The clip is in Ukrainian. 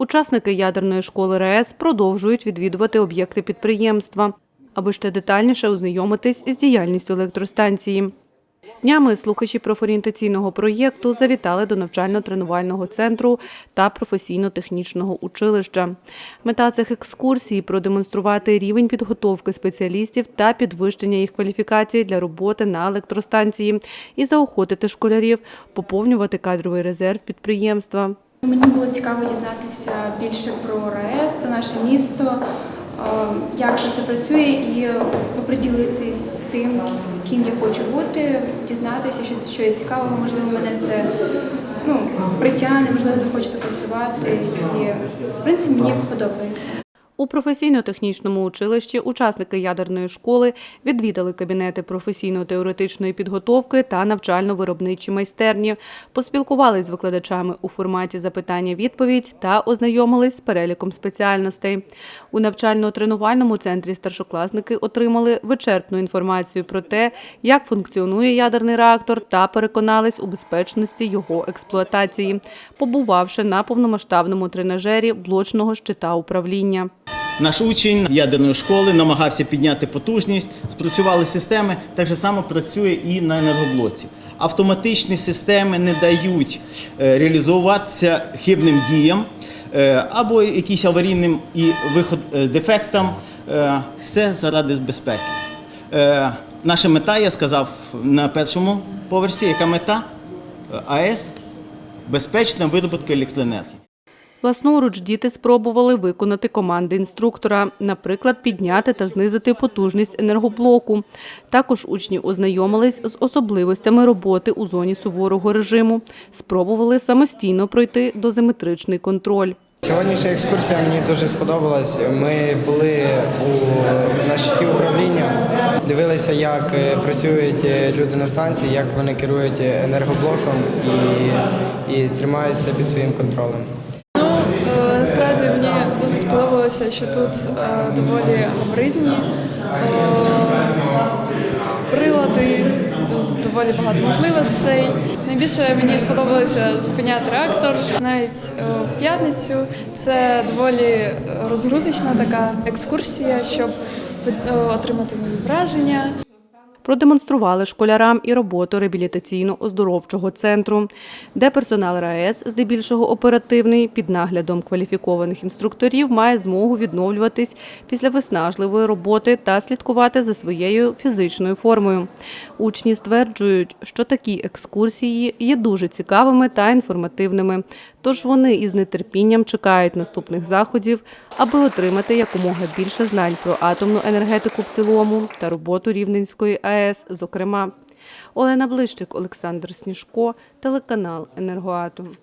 Учасники ядерної школи РаЕС продовжують відвідувати об'єкти підприємства, аби ще детальніше ознайомитись із діяльністю електростанції. Днями слухачі профорієнтаційного проєкту завітали до навчально-тренувального центру та професійно-технічного училища. Мета цих екскурсій – продемонструвати рівень підготовки спеціалістів та підвищення їх кваліфікації для роботи на електростанції і заохотити школярів поповнювати кадровий резерв підприємства. Мені було цікаво дізнатися більше про РаЕС, про наше місто, е, як це все працює, і оприділитись тим, ким я хочу бути, дізнатися, що, що є цікавого, можливо, мене це ну, притягне, можливо, захочу працювати. І, в принципі, мені подобається. У професійно-технічному училищі учасники ядерної школи відвідали кабінети професійно-теоретичної підготовки та навчально-виробничі майстерні, поспілкувались з викладачами у форматі запитання-відповідь та ознайомились з переліком спеціальностей. У навчально-тренувальному центрі старшокласники отримали вичерпну інформацію про те, як функціонує ядерний реактор, та переконались у безпечності його експлуатації, побувавши на повномасштабному тренажері блочного щита управління. Наш учень ядерної школи намагався підняти потужність, спрацювали системи, так же само працює і на енергоблоці. Автоматичні системи не дають е, реалізуватися хибним діям е, або якимось аварійним і виход е, дефектам. Все заради безпеки. Наша мета, я сказав на першому поверсі, яка мета АЕС безпечна видобутка електроенергії. Власноруч діти спробували виконати команди інструктора, наприклад, підняти та знизити потужність енергоблоку. Також учні ознайомились з особливостями роботи у зоні суворого режиму, спробували самостійно пройти дозиметричний контроль. Сьогоднішня екскурсія мені дуже сподобалась. Ми були у на щиті управління, дивилися, як е, працюють е, люди на станції, як вони керують енергоблоком і, і тримають все під своїм контролем. Е, насправді мені дуже сподобалося, що тут е, доволі габаритні е, прилади, доволі багато можливостей. Найбільше мені сподобалося зупиняти реактор навіть в п'ятницю. Це доволі розгрузочна така екскурсія, щоб отримати нові враження. Продемонстрували школярам і роботу реабілітаційно-оздоровчого центру, де персонал РаЕС, здебільшого оперативний, під наглядом кваліфікованих інструкторів, має змогу відновлюватись після виснажливої роботи та слідкувати за своєю фізичною формою. Учні стверджують, що такі екскурсії є дуже цікавими та інформативними. Тож вони із нетерпінням чекають наступних заходів, аби отримати якомога більше знань про атомну енергетику в цілому та роботу Рівненської АЕС, зокрема. Олена Блищик, Олександр Сніжко, телеканал Енергоатом.